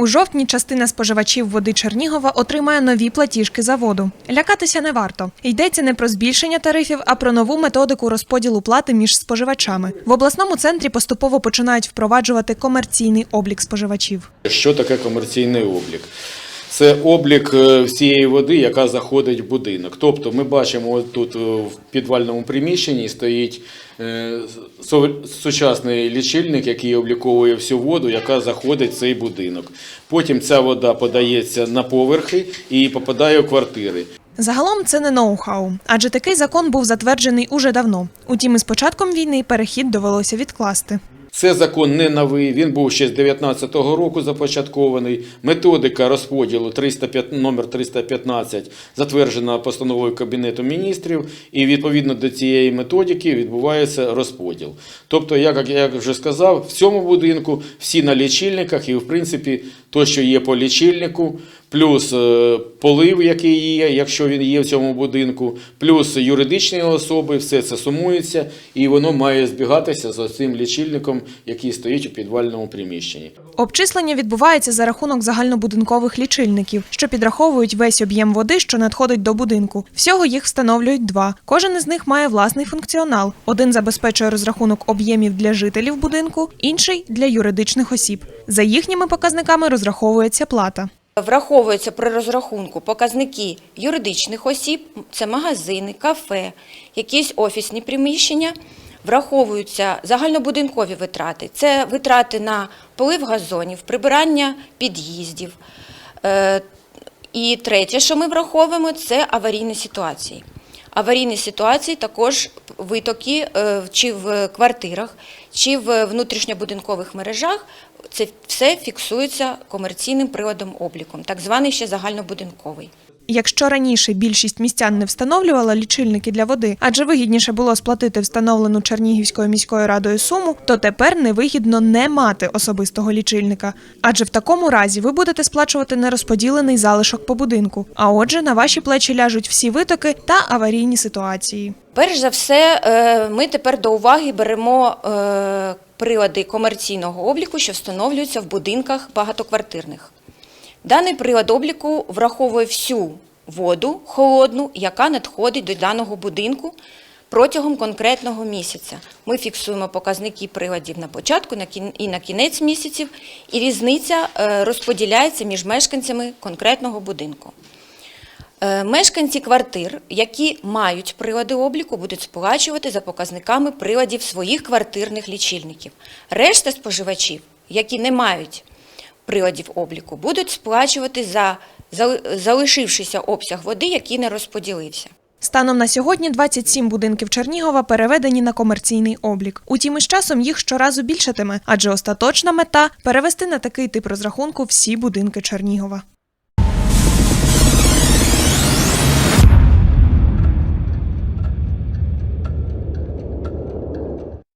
У жовтні частина споживачів води Чернігова отримає нові платіжки за воду. Лякатися не варто. Йдеться не про збільшення тарифів, а про нову методику розподілу плати між споживачами. В обласному центрі поступово починають впроваджувати комерційний облік споживачів. Що таке комерційний облік? Це облік е, всієї води, яка заходить в будинок. Тобто ми бачимо тут е, в підвальному приміщенні стоїть е, сучасний лічильник, який обліковує всю воду, яка заходить в цей будинок. Потім ця вода подається на поверхи і попадає в квартири. Загалом це не ноу-хау, адже такий закон був затверджений уже давно. Утім, із початком війни перехід довелося відкласти. Це закон не новий, він був ще з 2019 року започаткований. Методика розподілу 305, номер 315 затверджена постановою Кабінету міністрів, і відповідно до цієї методики відбувається розподіл. Тобто, як я вже сказав, в цьому будинку всі на лічильниках, і в принципі, то, що є по лічильнику, плюс е, полив, який є, якщо він є в цьому будинку, плюс юридичні особи, все це сумується, і воно має збігатися з цим лічильником, який стоїть у підвальному приміщенні. Обчислення відбувається за рахунок загальнобудинкових лічильників, що підраховують весь об'єм води, що надходить до будинку. Всього їх встановлюють два. Кожен із них має власний функціонал. Один забезпечує розрахунок об'ємів для жителів будинку, інший для юридичних осіб. За їхніми показниками розраховується плата. Враховуються при розрахунку показники юридичних осіб, це магазини, кафе, якісь офісні приміщення. Враховуються загальнобудинкові витрати. Це витрати на полив газонів, прибирання під'їздів. Е, І третє, що ми враховуємо, це аварійні ситуації. Аварійні ситуації також витоки е, чи в квартирах, чи в внутрішньобудинкових мережах. Це все фіксується комерційним приладом обліком, так званий ще загальнобудинковий. Якщо раніше більшість містян не встановлювала лічильники для води, адже вигідніше було сплатити встановлену Чернігівською міською радою суму, то тепер невигідно не мати особистого лічильника. Адже в такому разі ви будете сплачувати нерозподілений залишок по будинку. А отже, на ваші плечі ляжуть всі витоки та аварійні ситуації. Перш за все, е, ми тепер до уваги беремо е, прилади комерційного обліку, що встановлюються в будинках багатоквартирних. Даний прилад обліку враховує всю воду холодну, яка надходить до даного будинку протягом конкретного місяця. Ми фіксуємо показники приладів на початку і на кінець місяців, і різниця е, розподіляється між мешканцями конкретного будинку. Е, Мешканці квартир, які мають прилади обліку, будуть сплачувати за показниками приладів своїх квартирних лічильників. Решта споживачів, які не мають приладів обліку, будуть сплачувати за зали- залишившийся обсяг води, який не розподілився. Станом на сьогодні 27 будинків Чернігова переведені на комерційний облік. Утім, із часом їх щоразу більшатиме, адже остаточна мета перевести на такий тип розрахунку всі будинки Чернігова.